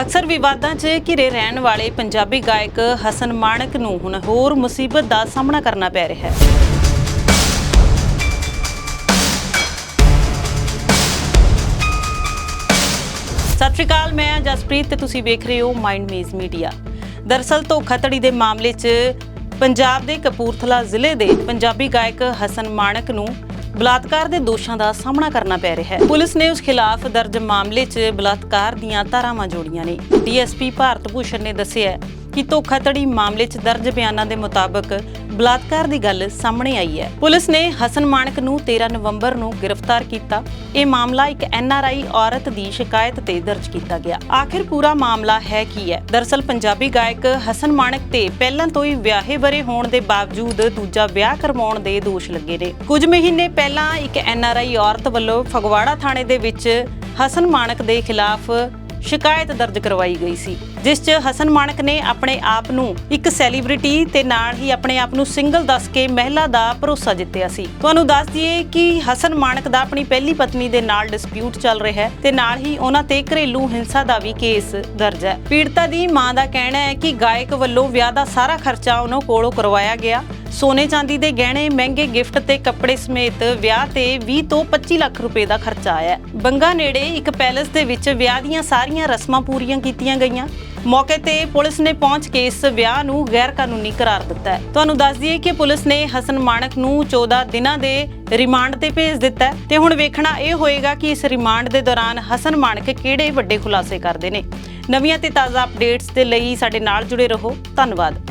ਅਕਸਰ ਵਿਵਾਦਾਂ 'ਚ ਘਿਰੇ ਰਹਿਣ ਵਾਲੇ ਪੰਜਾਬੀ ਗਾਇਕ ਹਸਨ ਮਾਣਕ ਨੂੰ ਹੁਣ ਹੋਰ ਮੁਸੀਬਤ ਦਾ ਸਾਹਮਣਾ ਕਰਨਾ ਪੈ ਰਿਹਾ ਹੈ। ਸਤਿ ਸ਼੍ਰੀ ਅਕਾਲ, ਮੈਂ ਜਸਪ੍ਰੀਤ ਤੇ ਤੁਸੀਂ ਵੇਖ ਰਹੇ ਹੋ ਮਾਈਂਡ ਮੇਜ਼ ਮੀਡੀਆ। ਦਰਸਲ ਧੋਖਾਧੜੀ ਦੇ ਮਾਮਲੇ 'ਚ ਪੰਜਾਬ ਦੇ ਕਪੂਰਥਲਾ ਜ਼ਿਲ੍ਹੇ ਦੇ ਪੰਜਾਬੀ ਗਾਇਕ ਹਸਨ ਮਾਣਕ ਨੂੰ ਬਲਾਤਕਾਰ ਦੇ ਦੋਸ਼ਾਂ ਦਾ ਸਾਹਮਣਾ ਕਰਨਾ ਪੈ ਰਿਹਾ ਹੈ। ਪੁਲਿਸ ਨੇ ਉਸ ਖਿਲਾਫ ਦਰਜ ਮਾਮਲੇ 'ਚ ਬਲਾਤਕਾਰ ਦੀਆਂ ਧਾਰਾਵਾਂ ਜੋੜੀਆਂ ਨੇ। ਡੀਐਸਪੀ ਭਾਰਤ ਭੂਸ਼ਣ ਨੇ ਦੱਸਿਆ ਕਿ ਧੋਖਾਧੜੀ ਮਾਮਲੇ 'ਚ ਦਰਜ ਬਿਆਨਾਂ ਦੇ ਮੁਤਾਬਕ ਬਲਾਤਕਾਰ ਦੀ ਗੱਲ ਸਾਹਮਣੇ ਆਈ ਹੈ। ਪੁਲਿਸ ਨੇ ਹਸਨ ਮਾਣਕ ਨੂੰ 13 ਨਵੰਬਰ ਨੂੰ ਗ੍ਰਿਫਤਾਰ ਕੀਤਾ। ਇਹ ਮਾਮਲਾ ਇੱਕ ਐਨਆਰਆਈ ਔਰਤ ਦੀ ਸ਼ਿਕਾਇਤ ਤੇ ਦਰਜ ਕੀਤਾ ਗਿਆ। ਆਖਿਰ ਪੂਰਾ ਮਾਮਲਾ ਹੈ ਕੀ ਹੈ? ਦਰਸਲ ਪੰਜਾਬੀ ਗਾਇਕ ਹਸਨ ਮਾਨਕ ਤੇ ਪਹਿਲਾਂ ਤੋਂ ਹੀ ਵਿਆਹੇ ਬਰੇ ਹੋਣ ਦੇ ਬਾਵਜੂਦ ਦੂਜਾ ਵਿਆਹ ਕਰਵਾਉਣ ਦੇ ਦੋਸ਼ ਲੱਗੇ ਨੇ। ਕੁਝ ਮਹੀਨੇ ਪਹਿਲਾਂ ਇੱਕ ਐਨਆਰਆਈ ਔਰਤ ਵੱਲੋਂ ਫਗਵਾੜਾ ਥਾਣੇ ਦੇ ਵਿੱਚ ਹਸਨ ਮਾਨਕ ਦੇ ਖਿਲਾਫ ਸ਼ਿਕਾਇਤ ਦਰਜ ਕਰਵਾਈ ਗਈ ਸੀ, ਜਿਸ 'ਚ ਹਸਨ ਮਾਨਕ ਨੇ ਆਪਣੇ ਆਪ ਨੂੰ ਇੱਕ ਸੈਲੀਬ੍ਰਿਟੀ ਤੇ ਨਾਲ ਹੀ ਆਪਣੇ ਆਪ ਨੂੰ ਸਿੰਗਲ ਦੱਸ ਕੇ ਮਹਿਲਾ ਦਾ ਭਰੋਸਾ ਜਿੱਤਿਆ ਸੀ। ਤੁਹਾਨੂੰ ਦੱਸ ਦਈਏ ਕਿ ਹਸਨ ਮਾਨਕ ਦਾ ਆਪਣੀ ਪਹਿਲੀ ਪਤਨੀ ਦੇ ਨਾਲ ਡਿਸਪਿਊਟ ਚੱਲ ਰਿਹਾ ਹੈ ਤੇ ਨਾਲ ਹੀ ਉਹਨਾਂ ਤੇ ਘਰੇਲੂ ਹਿੰਸਾ ਦਾ ਵੀ ਕੇਸ ਦਰਜ ਹੈ। ਪੀੜਤਾ ਦੀ ਮਾਂ ਦਾ ਕਹਿਣਾ ਹੈ ਕਿ ਗਾਇਕ ਵੱਲੋਂ ਵਿਆਹ ਦਾ ਸਾਰਾ ਖਰਚਾ ਉਹਨਾਂ ਕੋਲੋਂ ਕਰਵਾਇਆ ਗਿਆ। ਸੋਨੇ ਚਾਂਦੀ ਦੇ ਗਹਿਣੇ, ਮਹਿੰਗੇ ਗਿਫਟ ਤੇ ਕੱਪੜੇ ਸਮੇਤ ਵਿਆਹ ਤੇ 20 ਤੋਂ 25 ਲੱਖ ਰੁਪਏ ਦਾ ਖਰਚਾ ਆਇਆ ਹੈ। ਬੰਗਾ ਨੇੜੇ ਇੱਕ ਪੈਲੇਸ ਦੇ ਵਿੱਚ ਵਿਆਹ ਦੀਆਂ ਸਾਰੀਆਂ ਰਸਮਾਂ ਪੂਰੀਆਂ ਕੀਤੀਆਂ ਗਈਆਂ। ਮੌਕੇ ਤੇ ਪੁਲਿਸ ਨੇ ਪਹੁੰਚ ਕੇ ਇਸ ਵਿਆਹ ਨੂੰ ਗੈਰ ਕਾਨੂੰਨੀ ਕਰਾਰ ਦਿੱਤਾ ਹੈ। ਤੁਹਾਨੂੰ ਦੱਸ ਦਈਏ ਕਿ ਪੁਲਿਸ ਨੇ ਹਸਨ ਮਾਣਕ ਨੂੰ 14 ਦਿਨਾਂ ਦੇ ਰਿਮਾਂਡ ਤੇ ਭੇਜ ਦਿੱਤਾ ਤੇ ਹੁਣ ਵੇਖਣਾ ਇਹ ਹੋਏਗਾ ਕਿ ਇਸ ਰਿਮਾਂਡ ਦੇ ਦੌਰਾਨ ਹਸਨ ਮਾਣਕ ਕਿਹੜੇ ਵੱਡੇ ਖੁਲਾਸੇ ਕਰਦੇ ਨੇ। ਨਵੀਆਂ ਤੇ ਤਾਜ਼ਾ ਅਪਡੇਟਸ ਦੇ ਲਈ ਸਾਡੇ ਨਾਲ ਜੁੜੇ ਰਹੋ। ਧੰਨਵਾਦ।